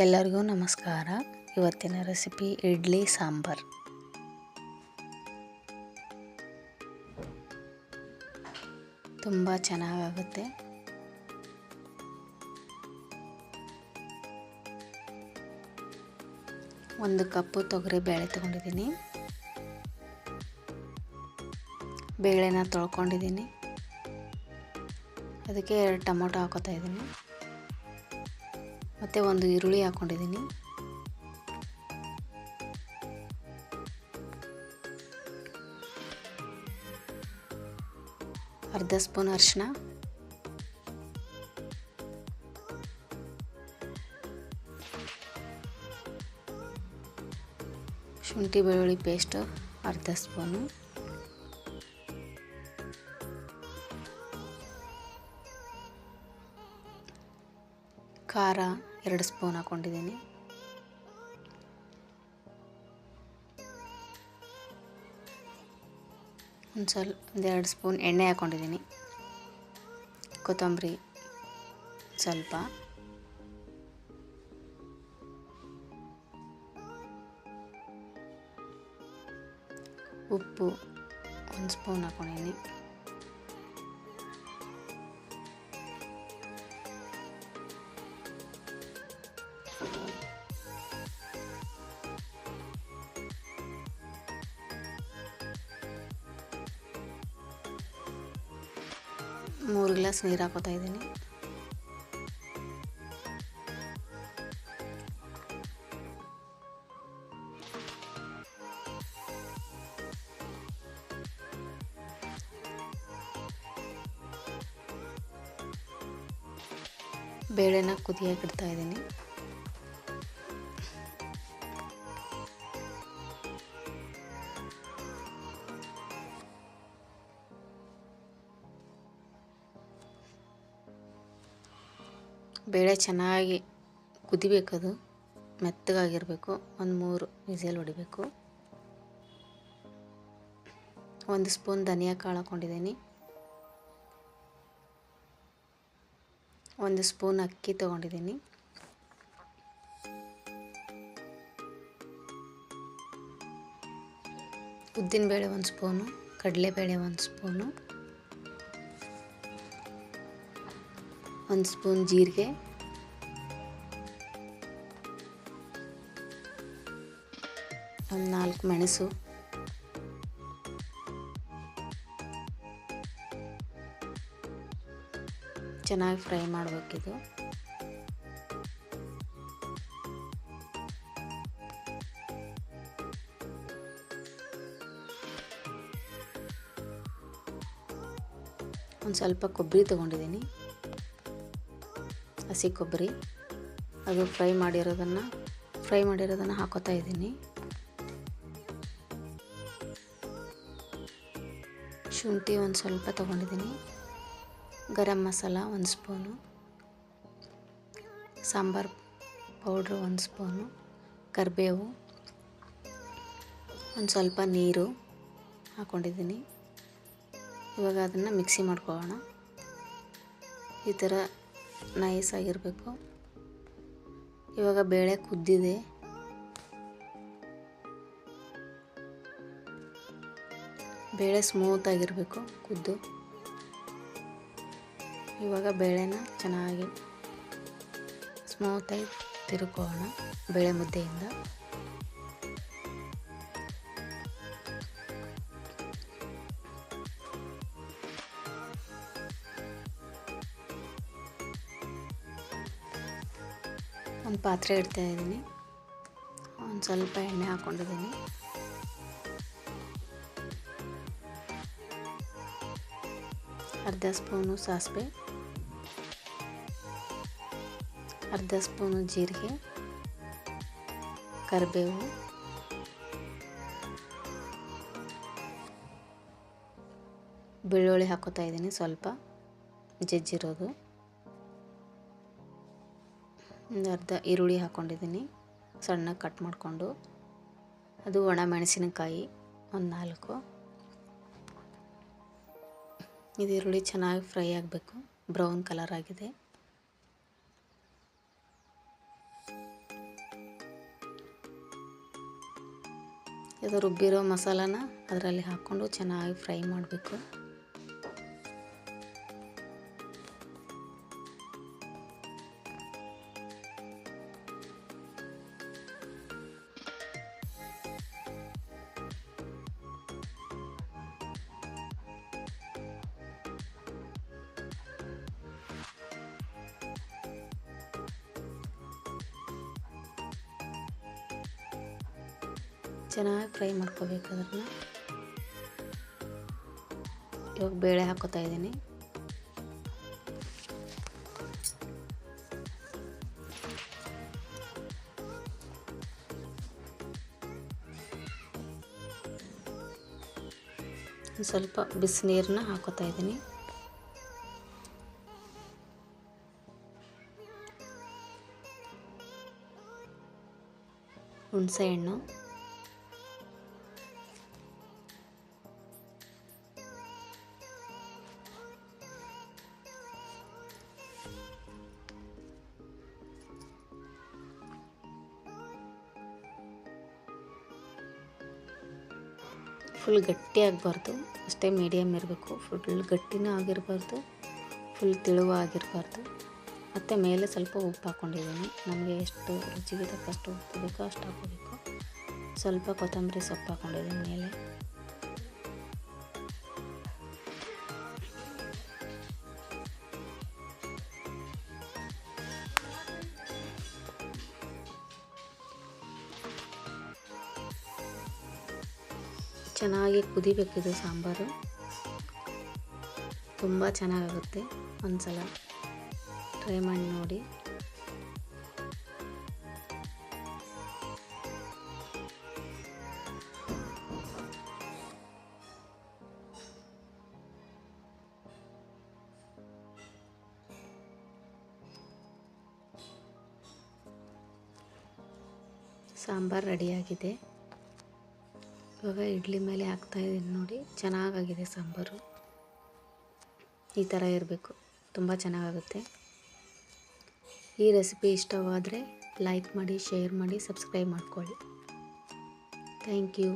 ಎಲ್ಲರಿಗೂ ನಮಸ್ಕಾರ. ಇವತ್ತಿನ ರೆಸಿಪಿ ಇಡ್ಲಿ ಸಾಂಬಾರ್. ತುಂಬ ಚೆನ್ನಾಗಾಗುತ್ತೆ. ಒಂದು ಕಪ್ಪು ತೊಗರಿ ಬೇಳೆ ತೊಗೊಂಡಿದ್ದೀನಿ. ಬೇಳೆನ ತೊಳ್ಕೊಂಡಿದ್ದೀನಿ. ಅದಕ್ಕೆ ಎರಡು ಟೊಮೊಟೊ ಹಾಕೋತಾ ಇದ್ದೀನಿ. ಮತ್ತು ಒಂದು ಈರುಳ್ಳಿ ಹಾಕ್ಕೊಂಡಿದ್ದೀನಿ ಅರ್ಧ ಸ್ಪೂನ್ ಅರಿಶಿನ ಶುಂಠಿ ಬೆಳ್ಳುಳ್ಳಿ ಪೇಸ್ಟ್ ಅರ್ಧ ಸ್ಪೂನು. ಖಾರ. ಎರಡು ಸ್ಪೂನ್ ಹಾಕ್ಕೊಂಡಿದ್ದೀನಿ ಒಂದು ಸ್ವಲ್ಪ ಒಂದೆರಡು ಸ್ಪೂನ್ ಎಣ್ಣೆ ಹಾಕ್ಕೊಂಡಿದ್ದೀನಿ ಕೊತ್ತಂಬರಿ ಸ್ವಲ್ಪ. ಉಪ್ಪು ಒಂದು ಸ್ಪೂನ್ ಹಾಕ್ಕೊಂಡಿದ್ದೀನಿ ಮೂರು ಗ್ಲಾಸ್ ನೀರು ಹಾಕೋತಾ ಇದ್ದೀನಿ. ಬೇಳೆನ ಕುದಿಯೋಕೆ ಇಡ್ತಾ ಇದ್ದೀನಿ. ಬೇಳೆ ಚೆನ್ನಾಗಿ ಕುದಿಬೇಕದು ಮೆತ್ತಗಾಗಿರಬೇಕು. ಒಂದು ಮೂರು ವಿಸಿಲ್ ಹೊಡಿಬೇಕು. ಒಂದು ಸ್ಪೂನ್ ಧನಿಯಾ ಕಾಳು ಹಾಕ್ಕೊಂಡಿದ್ದೀನಿ ಒಂದು ಸ್ಪೂನ್ ಅಕ್ಕಿ ತೊಗೊಂಡಿದ್ದೀನಿ. ಉದ್ದಿನಬೇಳೆ ಒಂದು ಸ್ಪೂನು, ಕಡಲೆಬೇಳೆ ಒಂದು ಸ್ಪೂನು. ಒಂದು ಸ್ಪೂನ್ ಜೀರಿಗೆ. ಒಂದು ನಾಲ್ಕು ಮೆಣಸು. ಚೆನ್ನಾಗಿ ಫ್ರೈ ಮಾಡಬೇಕಿದು. ಒಂದು ಸ್ವಲ್ಪ ಕೊಬ್ಬರಿ ತೊಗೊಂಡಿದ್ದೀನಿ. ಹಸಿ ಕೊಬ್ಬರಿ, ಅದು ಫ್ರೈ ಮಾಡಿರೋದನ್ನು ಫ್ರೈ ಮಾಡಿರೋದನ್ನು ಹಾಕೋತಾ ಇದ್ದೀನಿ. ಶುಂಠಿ ಒಂದು ಸ್ವಲ್ಪ ತೊಗೊಂಡಿದ್ದೀನಿ. ಗರಂ ಮಸಾಲ ಒಂದು ಸ್ಪೂನು. ಸಾಂಬಾರು ಪೌಡ್ರ್ ಒಂದು ಸ್ಪೂನು. ಕರಿಬೇವು ಒಂದು ಸ್ವಲ್ಪ ನೀರು ಹಾಕ್ಕೊಂಡಿದ್ದೀನಿ ಇವಾಗ ಅದನ್ನು ಮಿಕ್ಸಿ ಮಾಡ್ಕೊಳ್ಳೋಣ. ಈ ಥರ ನೈಸ್ ಆಗಿರಬೇಕು ಇವಾಗ ಬೇಳೆ ಕುದ್ದಿದೆ. ಬೇಳೆ ಸ್ಮೂತ್ ಆಗಿರಬೇಕು ಕುದ್ದು. ಇವಾಗ ಬೇಳೆನ ಚೆನ್ನಾಗಿ ಸ್ಮೂತಾಗಿ ತಿರ್ಕೊಳ್ಳೋಣ ಬೇಳೆ ಮುದ್ದೆಯಿಂದ. ಒಂದು ಪಾತ್ರೆ ಇಡ್ತಾ ಇದ್ದೀನಿ. ಒಂದು ಸ್ವಲ್ಪ ಎಣ್ಣೆ ಹಾಕ್ಕೊಂಡಿದ್ದೀನಿ ಅರ್ಧ ಸ್ಪೂನು ಸಾಸಿವೆ. ಅರ್ಧ ಸ್ಪೂನು ಜೀರಿಗೆ. ಕರಿಬೇವು. ಬೆಳ್ಳುಳ್ಳಿ ಹಾಕೋತಾ ಇದ್ದೀನಿ ಸ್ವಲ್ಪ. ಜಜ್ಜಿರೋದು. ಒಂದು ಅರ್ಧ ಈರುಳ್ಳಿ ಹಾಕ್ಕೊಂಡಿದ್ದೀನಿ ಸಣ್ಣಗೆ ಕಟ್ ಮಾಡಿಕೊಂಡು. ಅದು ಒಣ ಮೆಣಸಿನಕಾಯಿ ಒಂದು ನಾಲ್ಕು. ಇದು ಈರುಳ್ಳಿ ಚೆನ್ನಾಗಿ ಫ್ರೈ ಆಗಬೇಕು. ಬ್ರೌನ್ ಕಲರ್ ಆಗಿದೆ. ಇದು ರುಬ್ಬಿರೋ ಮಸಾಲಾನ ಅದರಲ್ಲಿ ಹಾಕ್ಕೊಂಡು ಚೆನ್ನಾಗಿ ಫ್ರೈ ಮಾಡಬೇಕು. ಚೆನ್ನಾಗಿ ಫ್ರೈ ಮಾಡ್ಕೋಬೇಕು ಅದನ್ನು. ಇವಾಗ ಬೇಳೆ ಹಾಕೋತಾ ಇದ್ದೀನಿ. ಸ್ವಲ್ಪ ಸ್ವಲ್ಪ ಬಿಸಿನೀರನ್ನ ಹಾಕೋತಾ ಇದ್ದೀನಿ. ಹುಣಸೆ ಹಣ್ಣು. ಫುಲ್ ಗಟ್ಟಿ ಆಗಬಾರ್ದು. ಅಷ್ಟೇ ಮೀಡಿಯಮ್ ಇರಬೇಕು. ಫುಲ್ ಗಟ್ಟಿನೂ ಆಗಿರಬಾರ್ದು. ಫುಲ್ ತಿಳುವ ಆಗಿರಬಾರ್ದು. ಮತ್ತು ಮೇಲೆ ಸ್ವಲ್ಪ ಉಪ್ಪು ಹಾಕ್ಕೊಂಡಿದ್ದೀನಿ ನಮಗೆ ಎಷ್ಟು ರುಚಿಗೆ ತಕ್ಕಷ್ಟು ಉಪ್ಪು ಬೇಕೋ ಅಷ್ಟು ಹಾಕೋಬೇಕು. ಸ್ವಲ್ಪ ಕೊತ್ತಂಬರಿ ಸೊಪ್ಪು ಹಾಕ್ಕೊಂಡಿದ್ದೀನಿ ಮೇಲೆ. ಚೆನ್ನಾಗಿ ಕುದಿಬೇಕಿದು ಸಾಂಬಾರು. ತುಂಬ ಚೆನ್ನಾಗಾಗುತ್ತೆ ಒಂದ್ಸಲ ಟ್ರೈ ಮಾಡಿ ನೋಡಿ. ಸಾಂಬಾರು ರೆಡಿಯಾಗಿದೆ ಇವಾಗ ಇಡ್ಲಿ ಮೇಲೆ ಹಾಕ್ತಾ ಇದ್ದೀನಿ ನೋಡಿ. ಚೆನ್ನಾಗಾಗಿದೆ ಸಾಂಬಾರು. ಈ ಥರ ಇರಬೇಕು. ತುಂಬ ಚೆನ್ನಾಗಾಗುತ್ತೆ. ಈ ರೆಸಿಪಿ ಇಷ್ಟವಾದರೆ ಲೈಕ್ ಮಾಡಿ, ಶೇರ್ ಮಾಡಿ, ಸಬ್ಸ್ಕ್ರೈಬ್ ಮಾಡ್ಕೊಳ್ಳಿ. Thank you.